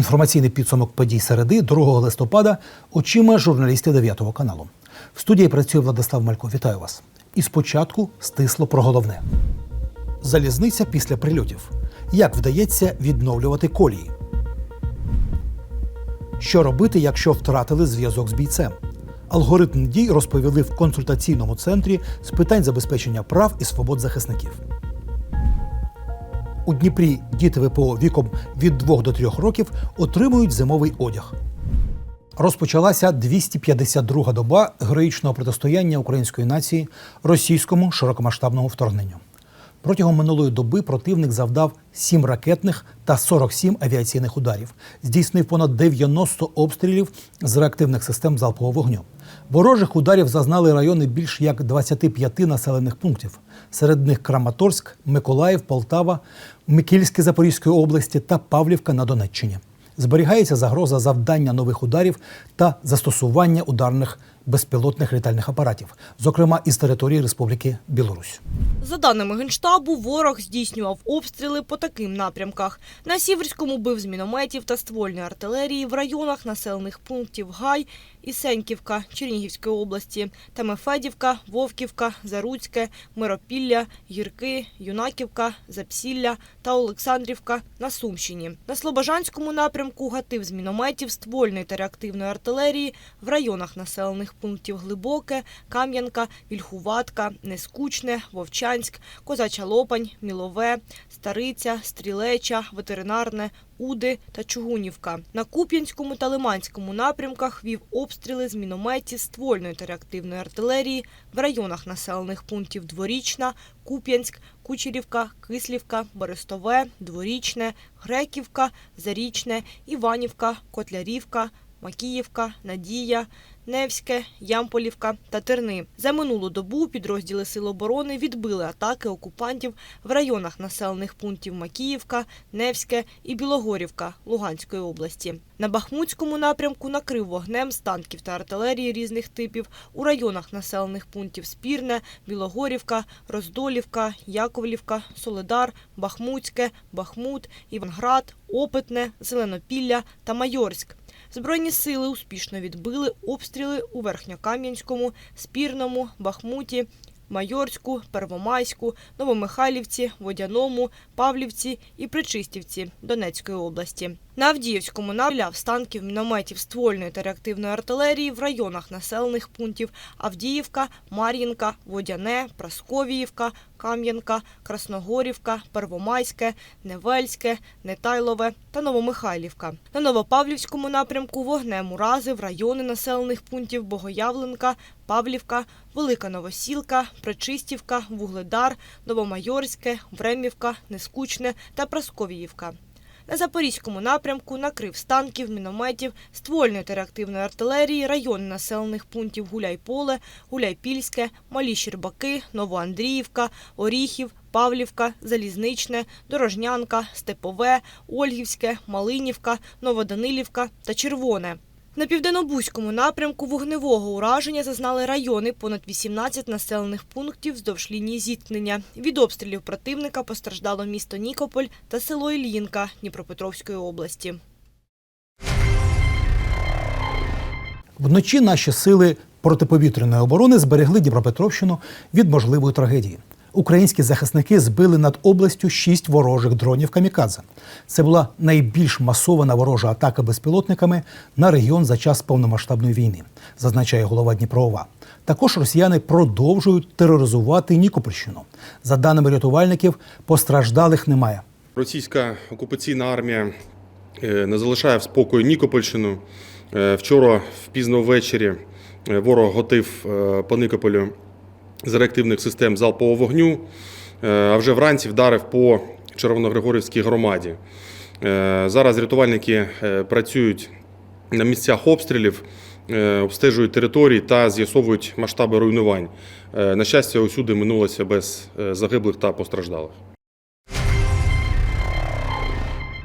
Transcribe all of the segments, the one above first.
Інформаційний підсумок подій середи 2 листопада очима журналістів 9 каналу. В студії працює Владислав Малько. Вітаю вас. І спочатку стисло про головне. Залізниця після прильотів. Як вдається відновлювати колії? Що робити, якщо втратили зв'язок з бійцем? Алгоритм дій розповіли в консультаційному центрі з питань забезпечення прав і свобод захисників. У Дніпрі діти ВПО віком від 2 до 3 років отримують зимовий одяг. Розпочалася 252-га доба героїчного протистояння української нації російському широкомасштабному вторгненню. Протягом минулої доби противник завдав 7 ракетних та 47 авіаційних ударів, здійснив понад 90 обстрілів з реактивних систем залпового вогню. Ворожих ударів зазнали райони більш як 25 населених пунктів. Серед них Краматорськ, Миколаїв, Полтава, Микільське Запорізької області та Павлівка на Донеччині. Зберігається загроза завдання нових ударів та застосування ударних безпілотних літальних апаратів, зокрема із території Республіки Білорусь. За даними Генштабу, ворог здійснював обстріли по таким напрямках. На Сіверському бив з мінометів та ствольної артилерії в районах населених пунктів Гай і Сеньківка Чернігівської області, Темефедівка, Вовківка, Заруцьке, Миропілля, Гірки, Юнаківка, Запсілля та Олександрівка на Сумщині. На Слобожанському напрямку гатив з мінометів, ствольної та реактивної артилерії в районах населених пунктів Глибоке, Кам'янка, Вільхуватка, Нескучне, Вовчанськ, Козача Лопань, Мілове, Стариця, Стрілеча, Ветеринарне, Уди та Чугунівка. На Куп'янському та Лиманському напрямках вів обстріли з мінометів, ствольної та реактивної артилерії в районах населених пунктів Дворічна, Куп'янськ, Кучерівка, Кислівка, Берестове, Дворічне, Греківка, Зарічне, Іванівка, Котлярівка, Макіївка, Надія, Невське, Ямполівка та Терни. За минулу добу підрозділи Сил оборони відбили атаки окупантів в районах населених пунктів Макіївка, Невське і Білогорівка Луганської області. На Бахмутському напрямку накрив вогнем з танків та артилерії різних типів у районах населених пунктів Спірне, Білогорівка, Роздолівка, Яковлівка, Соледар, Бахмутське, Бахмут, Іванград, Опитне, Зеленопілля та Майорськ. Збройні сили успішно відбили обстріли у Верхньокам'янському, Спірному, Бахмуті, Майорську, Первомайську, Новомихайлівці, Водяному, Павлівці і Причистівці Донецької області. На Авдіївському навляв з танків, мінометів, ствольної та реактивної артилерії в районах населених пунктів Авдіївка, Мар'їнка, Водяне, Прасковіївка, Кам'янка, Красногорівка, Первомайське, Невельське, Нетайлове та Новомихайлівка. На Новопавлівському напрямку вогнем уразив райони населених пунктів Богоявленка, Павлівка, Велика Новосілка, Пречистівка, Вугледар, Новомайорське, Времівка, Нескучне та Прасковіївка. На Запорізькому напрямку накрив з танків, мінометів, ствольної та реактивної артилерії район населених пунктів Гуляйполе, Гуляйпільське, Малі Щербаки, Новоандріївка, Оріхів, Павлівка, Залізничне, Дорожнянка, Степове, Ольгівське, Малинівка, Новоданилівка та Червоне. На південнобузькому напрямку вогневого ураження зазнали райони понад 18 населених пунктів вздовж лінії зіткнення. Від обстрілів противника постраждало місто Нікополь та село Ільїнка Дніпропетровської області. Вночі наші сили протиповітряної оборони зберегли Дніпропетровщину від можливої трагедії. Українські захисники збили над областю шість ворожих дронів камікадзе. Це була найбільш масована ворожа атака безпілотниками на регіон за час повномасштабної війни, зазначає голова Дніпроова. Також росіяни продовжують тероризувати Нікопольщину. За даними рятувальників, постраждалих немає. Російська окупаційна армія е, не залишає в спокою Нікопольщину. Е, Вчора, впізно ввечері, е, ворог готив по Нікополю з реактивних систем залпового вогню, е, а вже вранці вдарив по Червоногригорівській громаді. Е, Зараз рятувальники е, працюють на місцях обстрілів, обстежують території та з'ясовують масштаби руйнувань. На щастя, усюди минулося без загиблих та постраждалих.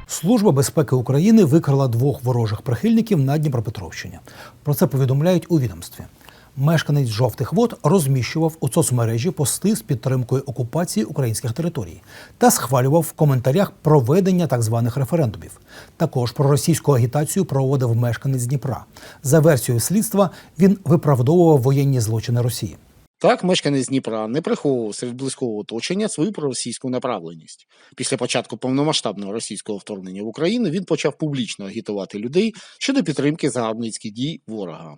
Служба безпеки України викрала двох ворожих прихильників на Дніпропетровщині. Про це повідомляють у відомстві. Мешканець жовтих вод розміщував у соцмережі пости з підтримкою окупації українських територій та схвалював в коментарях проведення так званих референдумів. Також проросійську агітацію проводив мешканець Дніпра. За версією слідства він виправдовував воєнні злочини Росії. Так, мешканець Дніпра не приховував серед близького оточення свою проросійську направленість. Після початку повномасштабного російського вторгнення в Україну він почав публічно агітувати людей щодо підтримки загарбницьких дій ворога.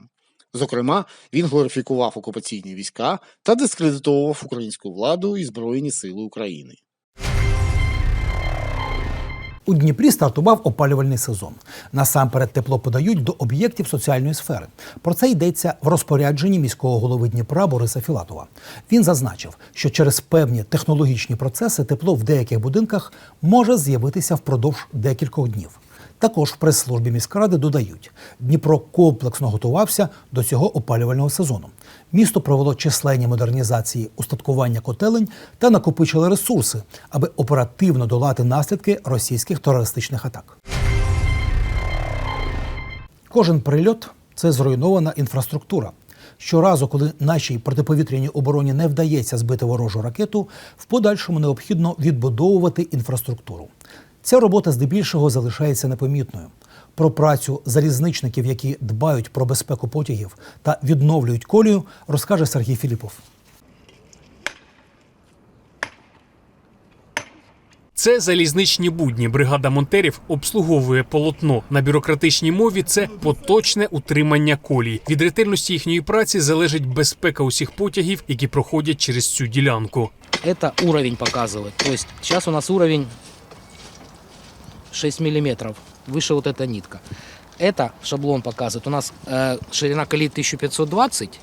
Зокрема, він глорифікував окупаційні війська та дискредитовував українську владу і Збройні Сили України. У Дніпрі стартував опалювальний сезон. Насамперед тепло подають до об'єктів соціальної сфери. Про це йдеться в розпорядженні міського голови Дніпра Бориса Філатова. Він зазначив, що через певні технологічні процеси тепло в деяких будинках може з'явитися впродовж декількох днів. Також в прес-службі міськради додають, Дніпро комплексно готувався до цього опалювального сезону. Місто провело численні модернізації устаткування котелень та накопичило ресурси, аби оперативно долати наслідки російських терористичних атак. Кожен прильот це зруйнована інфраструктура. Щоразу, коли нашій протиповітряній обороні не вдається збити ворожу ракету, в подальшому необхідно відбудовувати інфраструктуру. Ця робота здебільшого залишається непомітною. Про працю залізничників, які дбають про безпеку потягів та відновлюють колію, розкаже Сергій Філіпов. Це залізничні будні. Бригада монтерів обслуговує полотно. На бюрократичній мові це поточне утримання колій. Від ретельності їхньої праці залежить безпека усіх потягів, які проходять через цю ділянку. это уровень показывает. То есть сейчас у нас уровень 6 миллиметров, выше вот эта нитка. Это шаблон показывает. У нас э, ширина колеи 1520.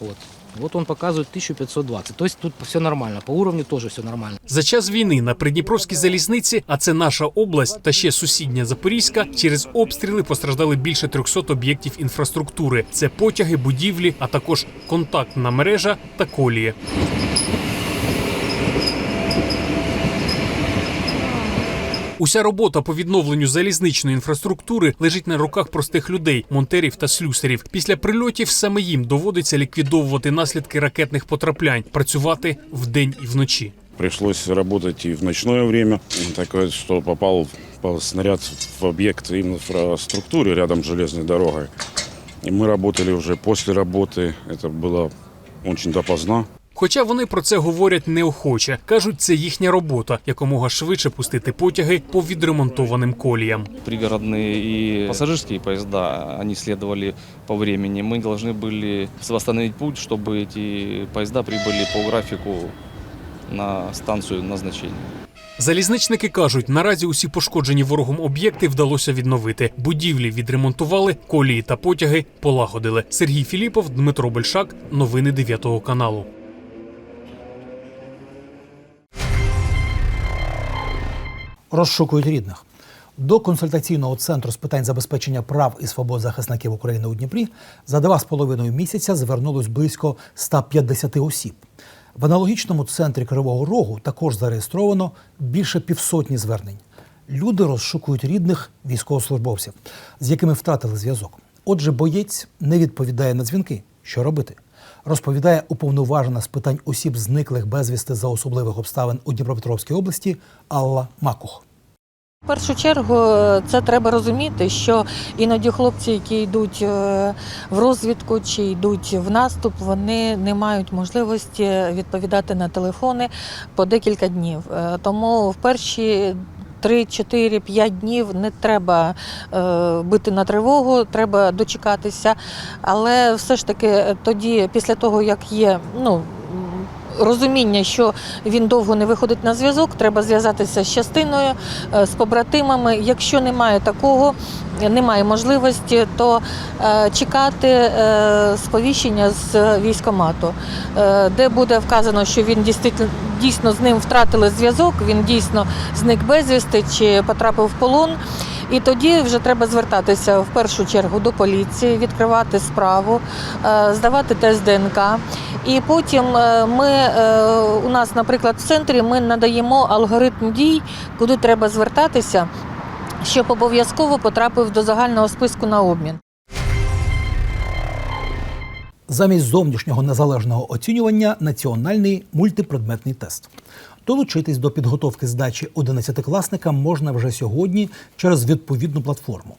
Вот. Вот он показывает 1520. То есть тут все нормально. По уровню тоже все нормально. За час війни на Придніпровській залізниці, а це наша область та ще сусідня Запорізька, через обстріли постраждали більше 300 об'єктів інфраструктури. Це потяги, будівлі, а також контактна мережа та колії. Уся робота по відновленню залізничної інфраструктури лежить на руках простих людей, монтерів та слюсарів. Після прильотів саме їм доводиться ліквідовувати наслідки ракетних потраплянь, працювати вдень і вночі. Пришлось работать и в ночное время, такое, что попал по- снаряд в объект инфраструктуры рядом с железной дорогой. И мы работали уже после работы, это было очень допоздна. Хоча вони про це говорять неохоче, кажуть, це їхня робота якомога швидше пустити потяги по відремонтованим коліям. пригородные и пассажирские поезда, они следовали по времени. Мы должны были восстановить путь, чтобы эти поезда прибыли по графику на станцию назначения. Залізничники кажуть, наразі усі пошкоджені ворогом об'єкти вдалося відновити. Будівлі відремонтували, колії та потяги полагодили. Сергій Філіпов, Дмитро Большак. Новини 9 каналу. Розшукують рідних. До консультаційного центру з питань забезпечення прав і свобод захисників України у Дніпрі за два з половиною місяця звернулось близько 150 осіб. В аналогічному центрі Кривого Рогу також зареєстровано більше півсотні звернень. Люди розшукують рідних військовослужбовців, з якими втратили зв'язок. Отже, боєць не відповідає на дзвінки. Що робити? Розповідає уповноважена з питань осіб, зниклих безвісти за особливих обставин у Дніпропетровській області Алла Макух. В першу чергу це треба розуміти, що іноді хлопці, які йдуть е, в розвідку чи йдуть в наступ, вони не мають можливості відповідати на телефони по декілька днів. Е, Тому в перші 3, 4, 5 днів не треба е, бити на тривогу, треба дочекатися. Але все ж таки тоді, після того, як є, ну. Розуміння, що він довго не виходить на зв'язок, треба зв'язатися з частиною, е, з побратимами. Якщо немає такого, немає можливості, то е, чекати е, сповіщення з військомату, де буде вказано, що він дійсно, з ним втратили зв'язок, він дійсно зник безвісти чи потрапив в полон. І тоді вже треба звертатися в першу чергу до поліції, відкривати справу, здавати тест ДНК. І потім е, ми е, у нас, наприклад, в центрі ми надаємо алгоритм дій, куди треба звертатися, щоб обов'язково потрапив до загального списку на обмін. Замість зовнішнього незалежного оцінювання національний мультипредметний тест. Долучитись до підготовки здачі 11-класникам можна вже сьогодні через відповідну платформу.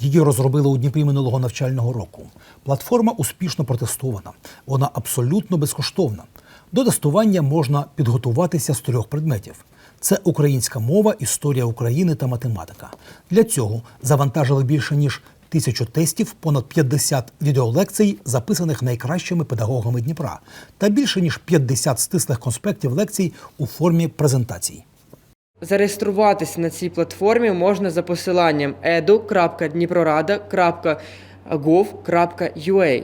Її розробили у Дніпрі минулого навчального року. Платформа успішно протестована. Вона абсолютно безкоштовна. До тестування можна підготуватися з трьох предметів: це українська мова, історія України та математика. Для цього завантажили більше ніж тисячу тестів, понад 50 відеолекцій, записаних найкращими педагогами Дніпра, та більше ніж 50 стислих конспектів лекцій у формі презентацій. Зареєструватися на цій платформі можна за посиланням edu.dniprorada.gov.ua.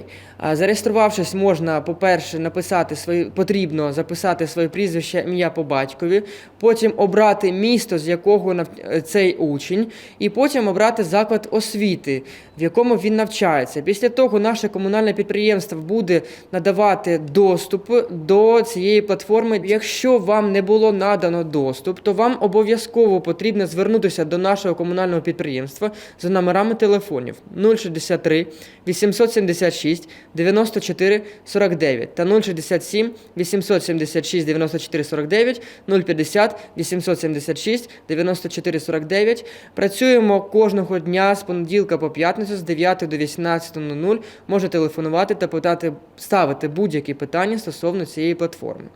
Зареєструвавшись, можна, по-перше, написати свої, потрібно записати своє прізвище, ім'я по батькові, потім обрати місто, з якого нав- цей учень, і потім обрати заклад освіти, в якому він навчається. Після того наше комунальне підприємство буде надавати доступ до цієї платформи. Якщо вам не було надано доступ, то вам обов'язково потрібно звернутися до нашого комунального підприємства за номерами телефонів 063 876 94 49 та 067 876 94 49 050 876 94 49. Працюємо кожного дня з понеділка по п'ятницю з 9 до 18.00. Може телефонувати та питати, ставити будь-які питання стосовно цієї платформи.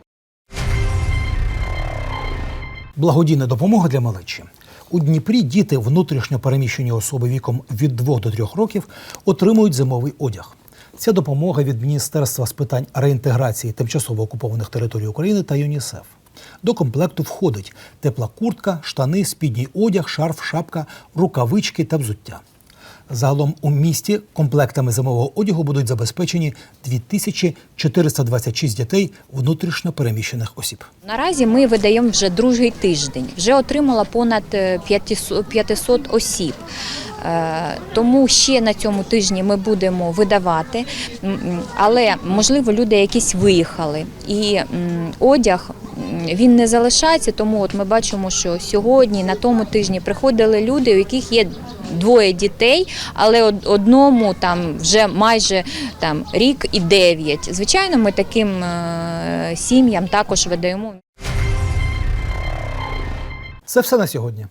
Благодійна допомога для малечі. У Дніпрі діти внутрішньо переміщені особи віком від 2 до 3 років отримують зимовий одяг. Ця допомога від Міністерства з питань реінтеграції тимчасово окупованих територій України та ЮНІСЕФ. До комплекту входить тепла куртка, штани, спідній одяг, шарф, шапка, рукавички та взуття. Загалом у місті комплектами зимового одягу будуть забезпечені 2426 дітей внутрішньо переміщених осіб. Наразі ми видаємо вже другий тиждень. Вже отримала понад е, 500 500 осіб. Е, Тому ще на цьому тижні ми будемо видавати, але можливо люди якісь виїхали, і одяг він не залишається. Тому от ми бачимо, що сьогодні на тому тижні приходили люди, у яких є двоє дітей, але одному там вже майже там рік і дев'ять. Звичайно, ми таким е, сім'ям також видаємо. Це все на сьогодні.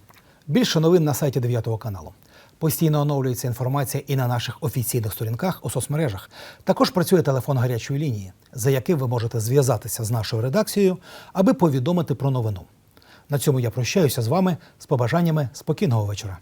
Більше новин на сайті 9 каналу. Постійно оновлюється інформація і на наших офіційних сторінках у соцмережах. Також працює телефон гарячої лінії, за яким ви можете зв'язатися з нашою редакцією, аби повідомити про новину. На цьому я прощаюся з вами з побажаннями спокійного вечора.